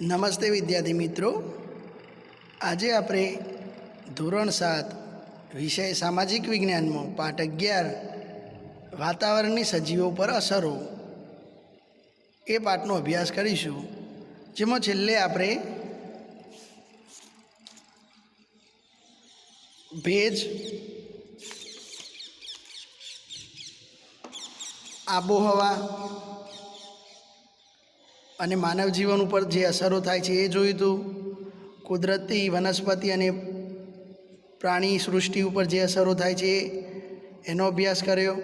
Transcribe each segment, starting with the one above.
નમસ્તે વિદ્યાર્થી મિત્રો. આજે આપણે ધોરણ સાત વિષય સામાજિક વિજ્ઞાનમાં પાઠ અગિયાર, વાતાવરણની સજીવો પર અસરો. એ પાઠનો અભ્યાસ કરીશું, જેમાં છેલ્લે આપણે ભેજ, આબોહવા અને માનવ જીવન ઉપર જે અસરો થાય છે એ જોયું હતું કુદરતી વનસ્પતિ અને પ્રાણી સૃષ્ટિ ઉપર જે અસરો થાય છે એનો અભ્યાસ કર્યો.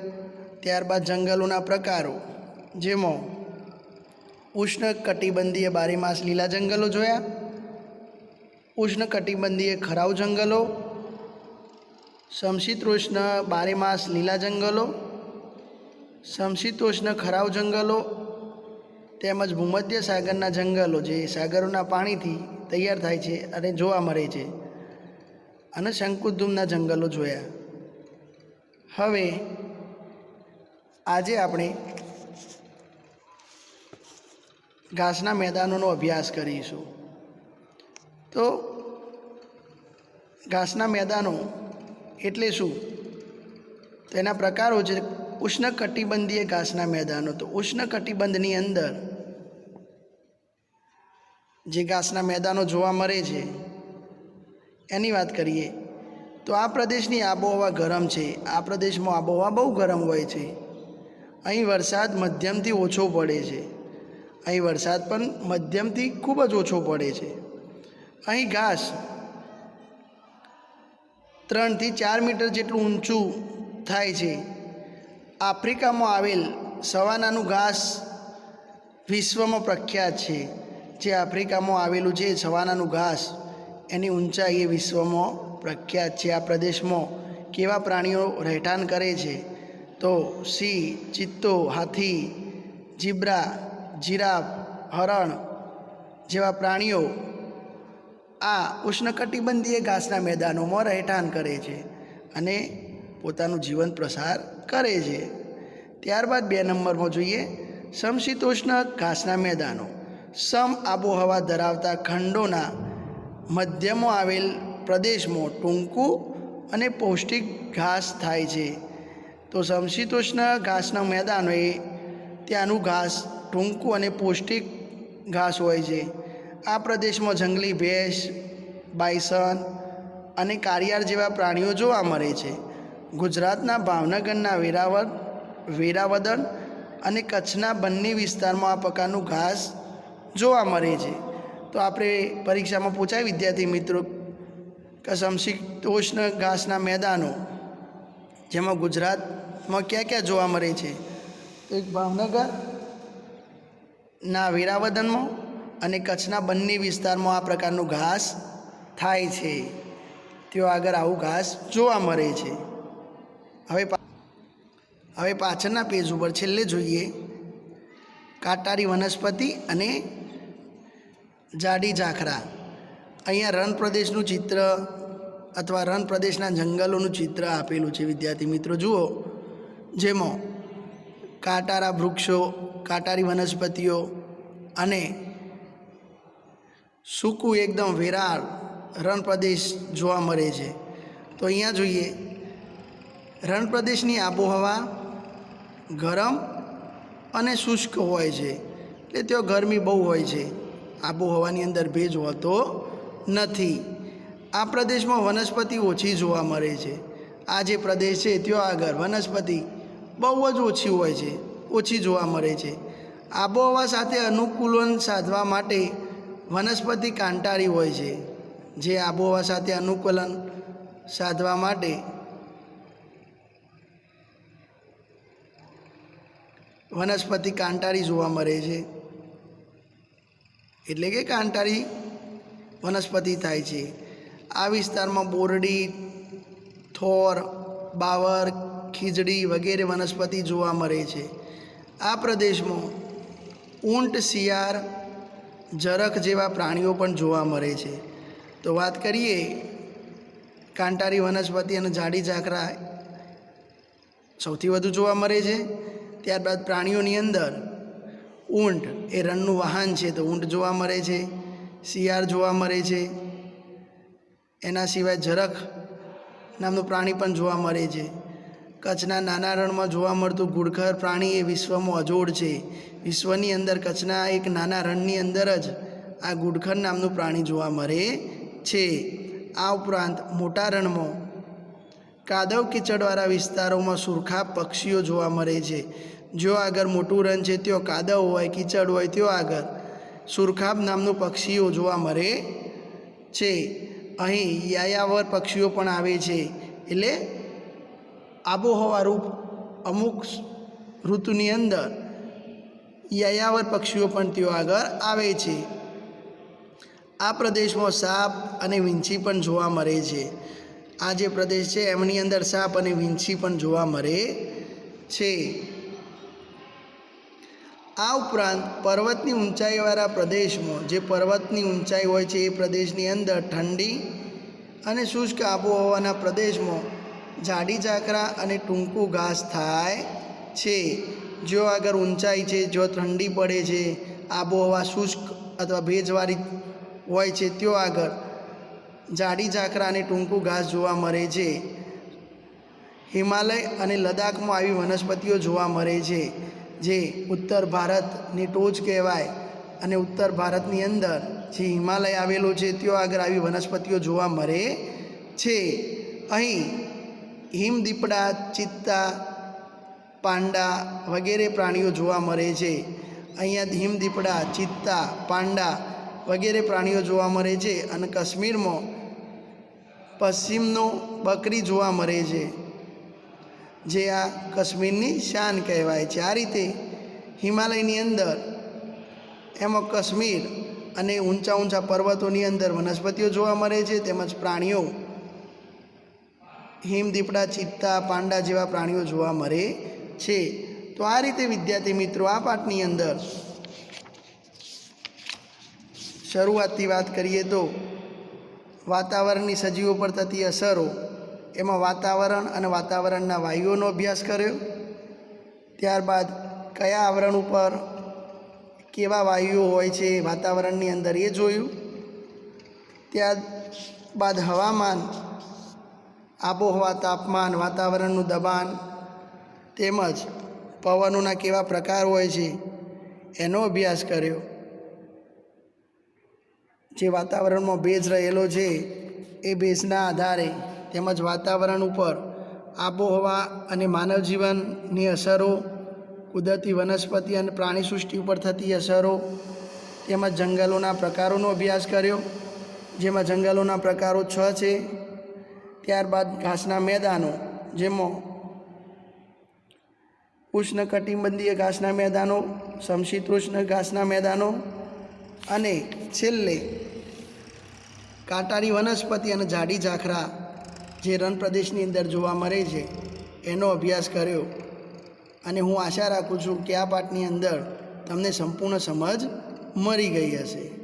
ત્યારબાદ જંગલોના પ્રકારો, જેમાં ઉષ્ણ કટિબંધીય બારેમાસ લીલા જંગલો જોયા. ઉષ્ણ કટિબંધીય ખરાવ જંગલો, સમશીતોષ્ણ બારેમાસ લીલા જંગલો, સમશીતોષ્ણ ખરાવ જંગલો તેમજ ભૂમધ્ય સાગરના જંગલો જે સાગરોના પાણીથી તૈયાર થાય છે અને જોવા મળે છે. અને શંકુધૂમના જંગલો જોયા. હવે આજે આપણે ઘાસના મેદાનોનો અભ્યાસ કરીશું. તો ઘાસના મેદાનો એટલે શું? તેના પ્રકારો છે. ઉષ્ણ કટિબંધીય ઘાસના મેદાનો. તો ઉષ્ણ કટિબંધની અંદર જે ઘાસના મેદાનો જોવા મળે છે, એની વાત કરીએ, તો આ પ્રદેશની આબોહવા ગરમ છે. આ પ્રદેશમાં આબોહવા બહુ ગરમ હોય છે. અહીં વરસાદ મધ્યમથી ઓછો પડે છે. અહીં વરસાદ પણ મધ્યમથી ખૂબ જ ઓછો પડે છે. અહીં ઘાસ ત્રણથી ચાર મીટર જેટલું ઊંચું થાય છે. આફ્રિકામાં આવેલ સવાનાનું ઘાસ વિશ્વમાં પ્રખ્યાત છે. જે આફ્રિકામાં આવેલું છે સવાનાનું ઘાસ, એની ઊંચાઈ એ વિશ્વમાં પ્રખ્યાત છે. આ પ્રદેશમાં કેવા પ્રાણીઓ રહેઠાણ કરે છે? તો સિંહ, ચિત્તો, હાથી, જીબ્રા, જીરાફ, હરણ જેવા પ્રાણીઓ આ ઉષ્ણકટિબંધીય ઘાસના મેદાનોમાં રહેઠાણ કરે છે અને પોતાનું જીવન પ્રસાર કરે છે. ત્યારબાદ બે નંબરમાં જોઈએ. સમશીતોષ્ણ ઘાસના મેદાનો. સમ આબોહવા ધરાવતા ખંડોના મધ્યમાં આવેલ પ્રદેશમાં ટૂંકું અને પૌષ્ટિક ઘાસ થાય છે. તો સમશીતોષ્ણ ઘાસના મેદાનો એ ત્યાંનું ઘાસ ટૂંકું અને પૌષ્ટિક ઘાસ હોય છે. આ પ્રદેશમાં જંગલી ભેંસ, બાયસન અને કારિયાર જેવા પ્રાણીઓ જોવા મળે છે. ગુજરાતના ભાવનગરના વેરાવળ, વેરાવદન અને કચ્છના બંને વિસ્તારમાં આ પ્રકારનું ઘાસ જોવા મળે છે. તો આપણે પરીક્ષામાં પૂછાય વિદ્યાર્થી મિત્રો કે સમશીતોષ્ણ ઘાસના મેદાનો, જેમાં ગુજરાતમાં ક્યાં ક્યાં જોવા મળે છે? એક ભાવનગર, ના વેરાવદનમાં અને કચ્છના બંને વિસ્તારમાં આ પ્રકારનું ઘાસ થાય છે. તેઓ આગળ આવું ઘાસ જોવા મળે છે. હવે હવે પાછળના પેજ ઉપર છેલ્લે જોઈએ. કાટારી વનસ્પતિ અને જાડી ઝાંખરા. અહીંયા રણ પ્રદેશનું ચિત્ર અથવા રણ પ્રદેશના જંગલોનું ચિત્ર આપેલું છે. વિદ્યાર્થી મિત્રો, જુઓ. જેમાં કાંટારા વૃક્ષો, કાંટારી વનસ્પતિઓ અને સૂકું એકદમ વેરાળ રણ પ્રદેશ જોવા મળે છે. તો અહીંયા જોઈએ. રણ પ્રદેશની આબોહવા ગરમ અને શુષ્ક હોય છે. એટલે ત્યાં ગરમી બહુ હોય છે. આબોહવાની અંદર ભેજ હોતો નથી. આ પ્રદેશમાં વનસ્પતિ ઓછી જોવા મળે છે. આ જે પ્રદેશ છે, ત્યાં આગળ વનસ્પતિ બહુ જ ઓછી હોય છે, ઓછી જોવા મળે છે. આબોહવા સાથે અનુકૂલન સાધવા માટે વનસ્પતિ કાંટારી હોય છે. જે આબોહવા સાથે અનુકૂલન સાધવા માટે વનસ્પતિ કાંટારી જોવા મળે છે. એટલે કે કાંટાળી વનસ્પતિ થાય છે. આ વિસ્તારમાં બોરડી, થોર, બાવર, ખીજડી વગેરે વનસ્પતિ જોવા મળે છે. આ પ્રદેશમાં ઊંટ, શિયાળ, જરખ જેવા પ્રાણીઓ પણ જોવા મળે છે. તો વાત કરીએ કાંટારી વનસ્પતિ અને જાડી ઝાકરા સૌથી વધુ જોવા મળે છે. ત્યારબાદ પ્રાણીઓની અંદર ઊંટ, એ રણનું વાહન છે તો ઊંટ જોવા મળે છે, શિયાળ જોવા મળે છે, એના સિવાય ઝરખ નામનું પ્રાણી પણ જોવા મળે છે. કચ્છના નાના રણમાં જોવા મળતું ઘુડખર પ્રાણી એ વિશ્વમાં અજોડ છે. વિશ્વની અંદર કચ્છના એક નાના રણની અંદર જ આ ઘુડખર નામનું પ્રાણી જોવા મળે છે. આ ઉપરાંત મોટા રણમાં કાદવ કીચડવાળા વિસ્તારોમાં સુરખા પક્ષીઓ જોવા મળે છે. જો આગળ મોટું રણ છે, ત્યાં કાદવ હોય, કીચડ હોય, ત્યાં આગળ. સુરખાબ નામનું પક્ષીઓ જોવા મળે છે. અહીં યાયાવર પક્ષીઓ પણ આવે છે. એટલે આબોહવા રૂપ અમુક ઋતુની અંદર યાયાવર પક્ષીઓ પણ ત્યાં આગળ આવે છે. આ પ્રદેશમાં સાપ અને વિંછી પણ જોવા મળે છે. આ જે પ્રદેશ છે, એમની અંદર સાપ અને વિંછી પણ જોવા મળે છે. આ ઉપરાંત પર્વતની ઊંચાઈવાળા પ્રદેશમાં, જે પર્વતની ઊંચાઈ હોય છે એ પ્રદેશની અંદર ઠંડી અને શુષ્ક આબોહવાના પ્રદેશમાં જાડી ઝાકરા અને ટૂંકું ઘાસ થાય છે. જો આગળ ઊંચાઈ છે, જો ઠંડી પડે છે, આબોહવા શુષ્ક અથવા ભેજવાળી હોય છે ત્યો આગળ જાડી ઝાકરા અને ટૂંકું ઘાસ જોવા મળે છે. હિમાલય અને લદ્દાખમાં આવી વનસ્પતિઓ જોવા મળે છે. જે ઉત્તર ભારતની ટોચ કહેવાય અને ઉત્તર ભારતની અંદર જે હિમાલય આવેલો છે, ત્યાં આગળ આવી વનસ્પતિઓ જોવા મળે છે. અહીં હિમદીપડા, ચિત્તા, પાંડા વગેરે પ્રાણીઓ જોવા મળે છે. અહીંયા હિમદીપડા, ચિત્તા, પાંડા વગેરે પ્રાણીઓ જોવા મળે છે અને કાશ્મીરમાં પશ્ચિમનો બકરી જોવા મળે છે. જે આ કાશ્મીરની શાન કહેવાય છે. આ રીતે હિમાલયની અંદર એમાં કાશ્મીર અને ઊંચા ઊંચા પર્વતોની અંદર વનસ્પતિઓ જોવા મળે છે, તેમજ પ્રાણીઓ, હિમદીપડા, ચિત્તા, પાંડા જેવા પ્રાણીઓ જોવા મળે છે. તો આ રીતે વિદ્યાર્થી મિત્રો, આ પાઠની અંદર શરૂઆતથી વાત કરીએ તો વાતાવરણની સજીવો પર થતી અસરો એમાં વાતાવરણ અને વાતાવરણના વાયુઓનો અભ્યાસ કર્યો. ત્યારબાદ કયા આવરણ ઉપર કેવા વાયુઓ હોય છે વાતાવરણની અંદર એ જોયું. ત્યારબાદ હવામાન, આબોહવા તાપમાન, વાતાવરણનું દબાણ તેમજ પવનોના કેવા પ્રકાર હોય છે એનો અભ્યાસ કર્યો. જે વાતાવરણમાં ભેજ રહેલો છે એ ભેજના આધારે તેમજ વાતાવરણ ઉપર આબોહવા અને માનવ જીવનની અસરો, કુદરતી વનસ્પતિ અને પ્રાણી સૃષ્ટિ ઉપર થતી અસરો, તેમજ જંગલોના પ્રકારોનો અભ્યાસ કર્યો, જેમાં જંગલોના પ્રકારો છ છે. ત્યારબાદ ઘાસના મેદાનો, જેમાં ઉષ્ણકટિબંધીય ઘાસના મેદાનો, સમશીતોષ્ણ ઘાસના મેદાનો અને છેલ્લે કાંટાની વનસ્પતિ અને જાડી ઝાખરા જે રણ પ્રદેશની અંદર જોવા મળે છે, એનો અભ્યાસ કર્યો. અને હું આશા રાખું છું કે આ પાઠની અંદર તમને સંપૂર્ણ સમજ મળી ગઈ હશે.